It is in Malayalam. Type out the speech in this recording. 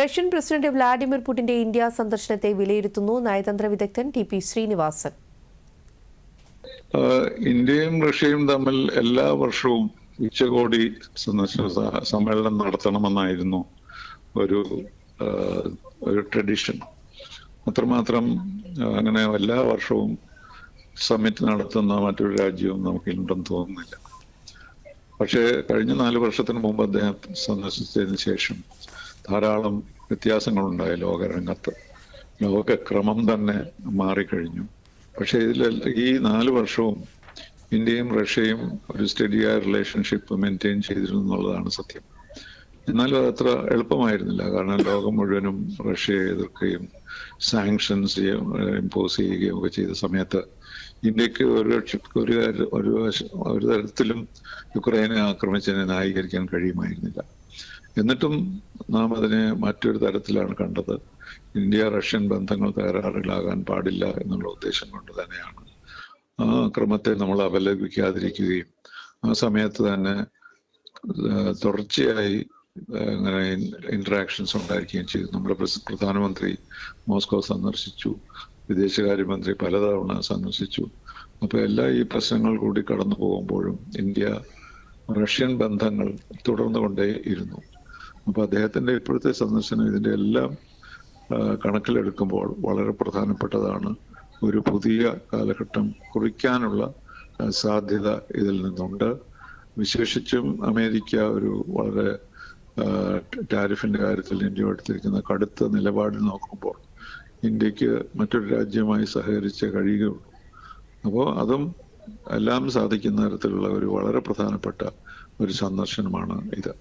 റഷ്യൻ പ്രസിഡന്റ് വ്ളാഡിമിർ പുടിന്റെ ഇന്ത്യ സന്ദർശനത്തെ വിലയിരുത്തുന്നു നയതന്ത്ര വിദഗ്ധൻ ടി പി ശ്രീനിവാസൻ. ഇന്ത്യയും റഷ്യയും തമ്മിൽ എല്ലാ വർഷവും ഉച്ചകോടി സന്ദർശന സമ്മേളനം നടത്തണമെന്നായിരുന്നു ഒരു ഒരു ട്രഡീഷൻ. അത്രമാത്രം അങ്ങനെ എല്ലാ വർഷവും സമ്മിറ്റ് നടത്തുന്ന മറ്റൊരു രാജ്യവും നമുക്കുണ്ടെന്ന് തോന്നുന്നില്ല. പക്ഷേ കഴിഞ്ഞ നാല് വർഷത്തിന് മുമ്പ് അദ്ദേഹം സന്ദർശിച്ചതിന് ശേഷം ധാരാളം വ്യത്യാസങ്ങളുണ്ടായി ലോകരംഗത്ത്. ലോകക്രമം തന്നെ മാറിക്കഴിഞ്ഞു. പക്ഷേ ഇതിൽ ഈ നാല് വർഷവും ഇന്ത്യയും റഷ്യയും ഒരു സ്റ്റഡിയായ റിലേഷൻഷിപ്പ് മെയിന്റെയിൻ ചെയ്തിരുന്നു എന്നുള്ളതാണ് സത്യം. എന്നാലും അതത്ര എളുപ്പമായിരുന്നില്ല. കാരണം ലോകം മുഴുവനും റഷ്യയെ എതിർക്കുകയും സാങ്ഷൻസ് ഇമ്പോസ് ചെയ്യുകയും ഒക്കെ ചെയ്ത സമയത്ത് ഇന്ത്യയ്ക്ക് ഒരു ഒരു ഒരു തരത്തിലും യുക്രൈനെ ആക്രമിച്ചതിനെ ന്യായീകരിക്കാൻ കഴിയുമായിരുന്നില്ല. എന്നിട്ടും നാം അതിനെ മറ്റൊരു തരത്തിലാണ് കണ്ടത്. ഇന്ത്യ റഷ്യൻ ബന്ധങ്ങൾ തകരാറിലാകാൻ പാടില്ല എന്നുള്ള ഉദ്ദേശം കൊണ്ട് തന്നെയാണ്. ആ ക്രമത്തെ നമ്മൾ അപലപിക്കാതിരിക്കുകയും ആ സമയത്ത് തന്നെ തുടർച്ചയായി അങ്ങനെ ഇന്ററാക്ഷൻസ് ഉണ്ടായിരിക്കുകയും ചെയ്തു. നമ്മുടെ പ്രധാനമന്ത്രി മോസ്കോ സന്ദർശിച്ചു. വിദേശകാര്യമന്ത്രി പലതവണ സന്ദർശിച്ചു. അപ്പൊ എല്ലാ ഈ പ്രശ്നങ്ങൾ കൂടി കടന്നു പോകുമ്പോഴും ഇന്ത്യ റഷ്യൻ ബന്ധങ്ങൾ തുടർന്നുകൊണ്ടേ ഇരുന്നു. അപ്പൊ അദ്ദേഹത്തിന്റെ ഇപ്പോഴത്തെ സന്ദർശനം ഇതിന്റെ എല്ലാം കണക്കിലെടുക്കുമ്പോൾ വളരെ പ്രധാനപ്പെട്ടതാണ്. ഒരു പുതിയ കാലഘട്ടം കുറിക്കാനുള്ള സാധ്യത ഇതിൽ നിന്നുണ്ട്. വിശേഷിച്ചും അമേരിക്ക ഒരു വളരെ ടാരിഫിന്റെ കാര്യത്തിൽ ഇന്ത്യ എടുത്തിരിക്കുന്ന കടുത്ത നിലപാടിൽ നോക്കുമ്പോൾ ഇന്ത്യയ്ക്ക് മറ്റൊരു രാജ്യമായി സഹകരിച്ച് കഴിയുകയുള്ളൂ. അപ്പോൾ അതും എല്ലാം സാധിക്കുന്ന തരത്തിലുള്ള ഒരു വളരെ പ്രധാനപ്പെട്ട ഒരു സന്ദർശനമാണ് ഇത്.